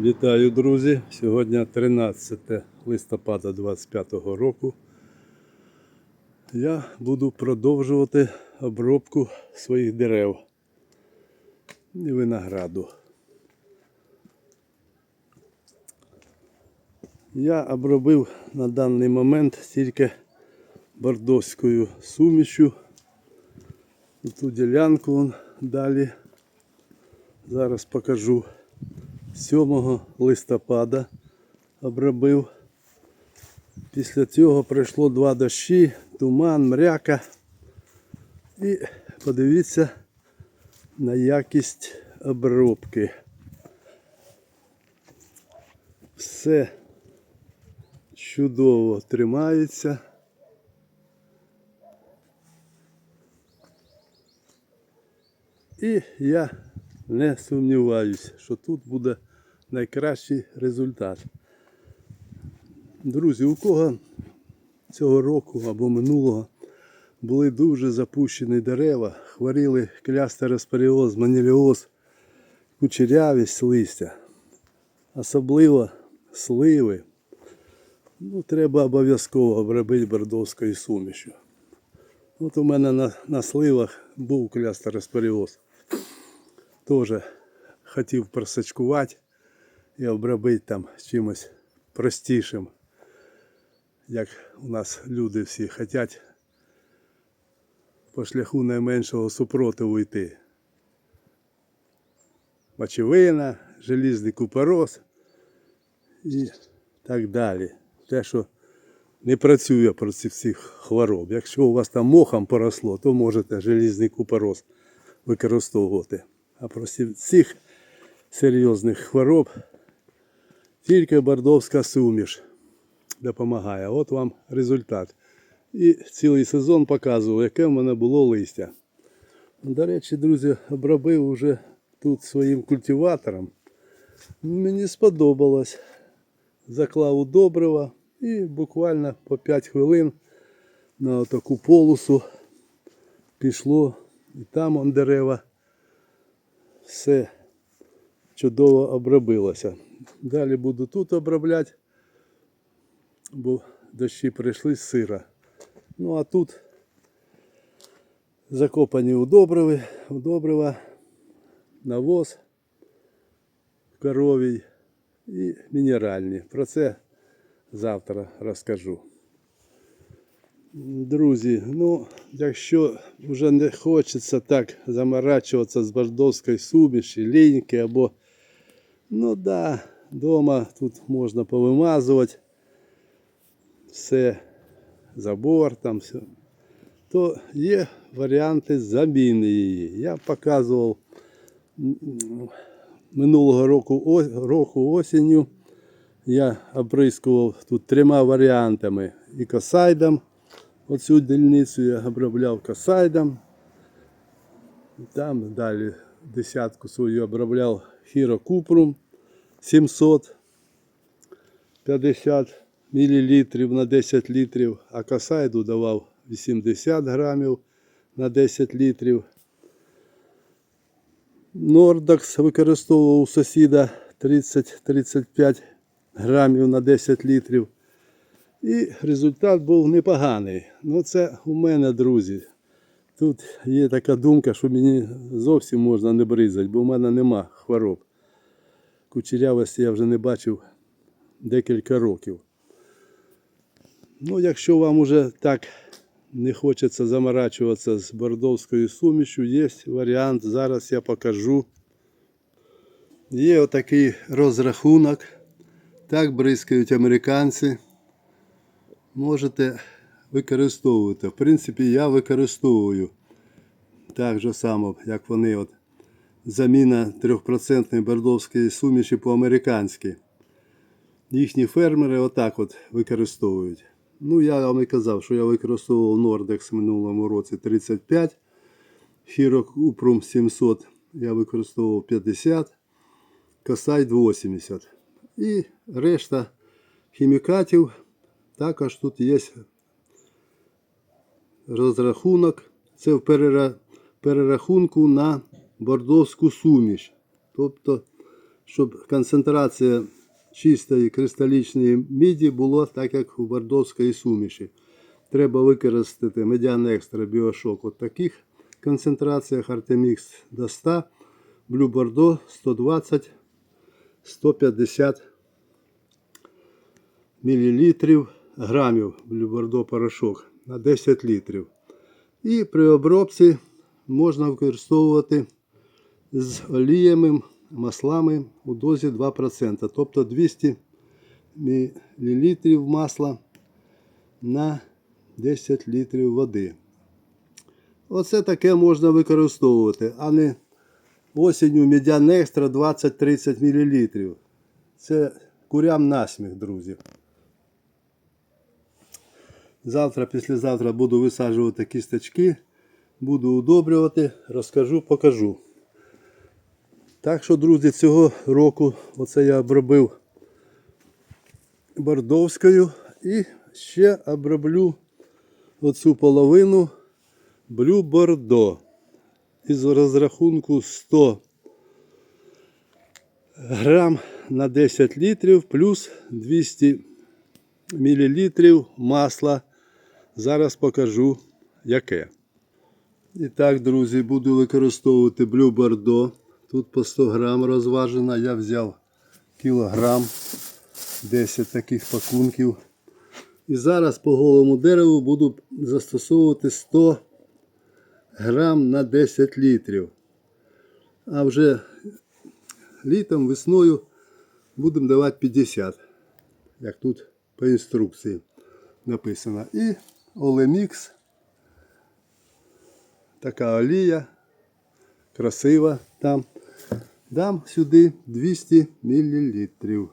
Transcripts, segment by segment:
Вітаю, друзі! Сьогодні 13 листопада 25 року. Я буду продовжувати обробку своїх дерев і винограду. Я обробив на даний момент тільки бордоською сумішю. Ту ділянку далі. Зараз покажу. 7 листопада обробив. Після цього пройшло два дощі, туман, мряка. І подивіться на якість обробки. Все чудово тримається. І я не сумніваюся, що тут буде найкращий результат. Друзі, у кого цього року або минулого були дуже запущені дерева, хворіли клястероспоріоз, маніліоз, кучерявість листя, особливо сливи, ну, треба обов'язково обробити бордовською сумішю. От у мене на, на сливах був клястероспоріоз. Теж хотів просачкувати і обробити там чимось простішим, як у нас люди всі хочуть по шляху найменшого супротиву йти. Мочевина, желізний купорос і так далі. Те, що не працює проти всіх хвороб. Якщо у вас там мохом поросло, то можете желізний купорос використовувати. А проти цих серйозних хвороб тільки бордовська суміш допомагає. От вам результат. І цілий сезон показував, яке в мене було листя. До речі, друзі, обробив уже тут своїм культиватором. Мені сподобалось. Заклав у добрива і буквально по 5 хвилин на таку полосу пішло. І там он дерева все чудово обробилося. Далі буду тут обробляти, бо дощі прийшли з сира. Ну а тут закопані удобриви, удобрива, навоз коровій і мінеральні. Про це завтра розкажу. Друзі, ну, якщо вже не хочеться так заморачуватися з бордовської суміші, ліньки або, ну да, вдома тут можна повимазувати все, забор там все, то є варіанти заміни її. Я показував минулого року, року осінню. Я оприскував тут трьома варіантами. І косайдом. Оцю дільницю я обробляв косайдом. Там далі десятку свою обробляв хірокупрум 750 мл на 10 літрів, а косайду давав 80 грамів на 10 літрів. Нордакс використовував у сусіда 30-35 грамів на 10 літрів. І результат був непоганий. Ну це у мене, друзі. Тут є така думка, що мені зовсім можна не бризати, бо в мене нема хвороб. Кучерявості я вже не бачив декілька років. Ну, якщо вам уже так не хочеться заморачуватися з бордовською сумішю, є варіант, зараз я покажу. Є отакий розрахунок. Так бризкають американці. Можете використовувати. В принципі, я використовую так же само, як вони. От, заміна 3% бордовської суміші по-американськи. Їхні фермери отак от використовують. Ну, я вам і казав, що я використовував Nordex в минулому році 35, Хірокупрум 700 я використовував 50, Косайд 80. І решта хімікатів також тут є розрахунок. Це в перерахунку на бордовську суміш. Тобто щоб концентрація чистої кристалічної міді була так, як у бордовської суміші. Треба використати медіан екстра біошок от таких концентраціях Артемікс до 100, Блю Бордо 120, 150 мл грамів блюбордо порошок на 10 літрів. І при обробці можна використовувати з оліями, маслами у дозі 2%, тобто 200 мл масла на 10 літрів води. Оце таке можна використовувати, а не осінню медян екстра 20-30 мл. Це курям насміх, друзі. Завтра, післязавтра буду висаджувати кісточки, буду удобрювати, розкажу, покажу. Так що, друзі, цього року оце я обробив бордовською і ще оброблю оцю половину блю бордо. Із розрахунку 100 грам на 10 літрів плюс 200 мл масла. Зараз покажу яке. І так, друзі, буду використовувати блю бордо. Тут по 100 грам розважено. Я взяв кілограм, 10 таких пакунків. І зараз по голому дереву буду застосовувати 100 грам на 10 літрів. А вже літом, весною будемо давати 50, як тут по інструкції написано. І Олемікс. Така олія. Красива там. Дам сюди 200 мл.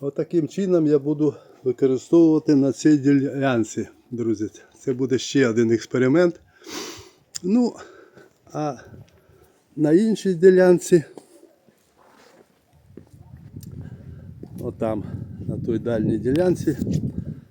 Отаким чином я буду використовувати на цій ділянці, друзі. Це буде ще один експеримент. Ну, а на іншій ділянці, отам, на той дальній ділянці,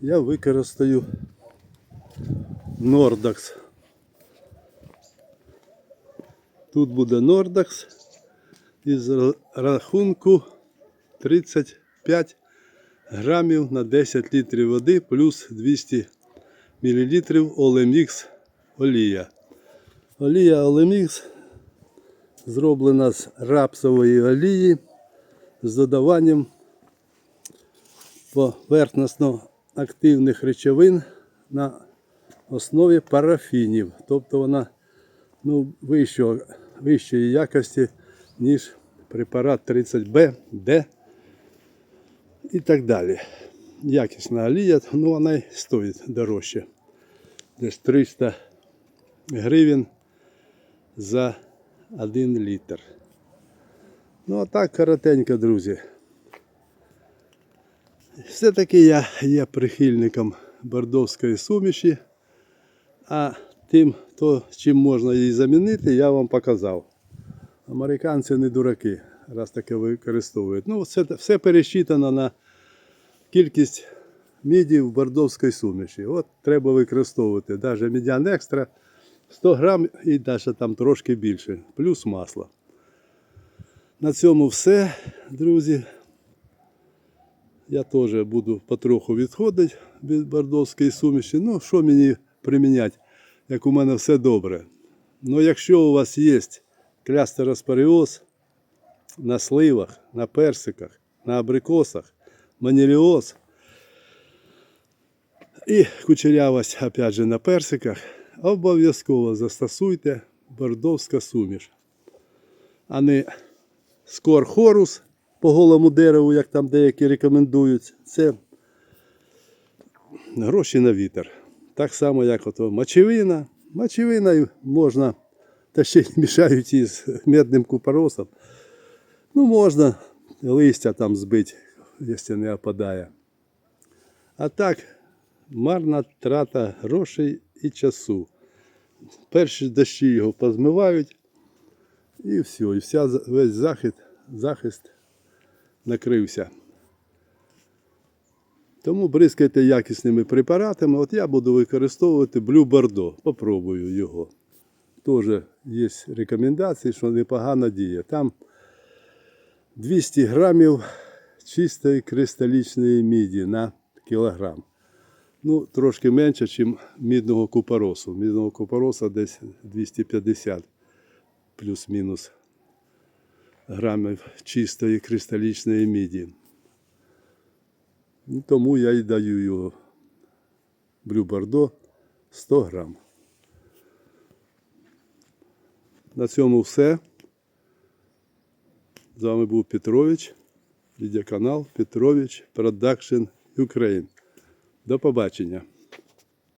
я використаю Nordax. Тут буде Nordax із рахунку 35 грамів на 10 літрів води плюс 200 мл Олемікс олія. Олія Олемікс зроблена з рапсової олії з додаванням поверхносно активних речовин на основі парафінів. Тобто вона ну, вищого, вищої якості, ніж препарат 30Б, Д і так далі. Якісна олія, ну вона й стоїть дорожче. Десь 300 гривень за 1 літр. Ну а так коротенько, друзі. Все-таки я є прихильником бордовської суміші, а тим, то, чим можна її замінити, я вам показав. Американці не дураки, раз таке використовують. Ну, все, все пересчитано на кількість міді в бордовській суміші. От треба використовувати навіть медян екстра 100 грам і навіть там трошки більше, плюс масло. На цьому все, друзі. Я теж буду потроху відходити від бордовської суміші. Ну, що мені приміняти, як у мене все добре. Ну, якщо у вас є клястероспоріоз на сливах, на персиках, на абрикосах, маніліоз і кучерявость, опять же, на персиках, обов'язково застосуйте бордовська суміш. А не скорхорус по голому дереву, як там деякі рекомендують. Це гроші на вітер. Так само, як ото мочевина. Мочевиною можна, та ще мішають із медним купоросом. Ну, можна листя там збити, якщо не опадає. А так, марна трата грошей і часу. Перші дощі його позмивають, і все, і вся, весь захист, захист накрився. Тому бризкайте якісними препаратами. От я буду використовувати Blue Bordeaux. Попробую його. Теж є рекомендації, що непогано діє. Там 200 грамів чистої кристалічної міді на кілограм. Ну, трошки менше, ніж мідного купоросу. Мідного купороса десь 250 плюс-мінус грамів чистої кристалічної міді. Ну, тому я і даю його Блю Бордо 100 грам. На цьому все. З вами був Петрович, відеоканал Петрович Production Ukraine. До побачення.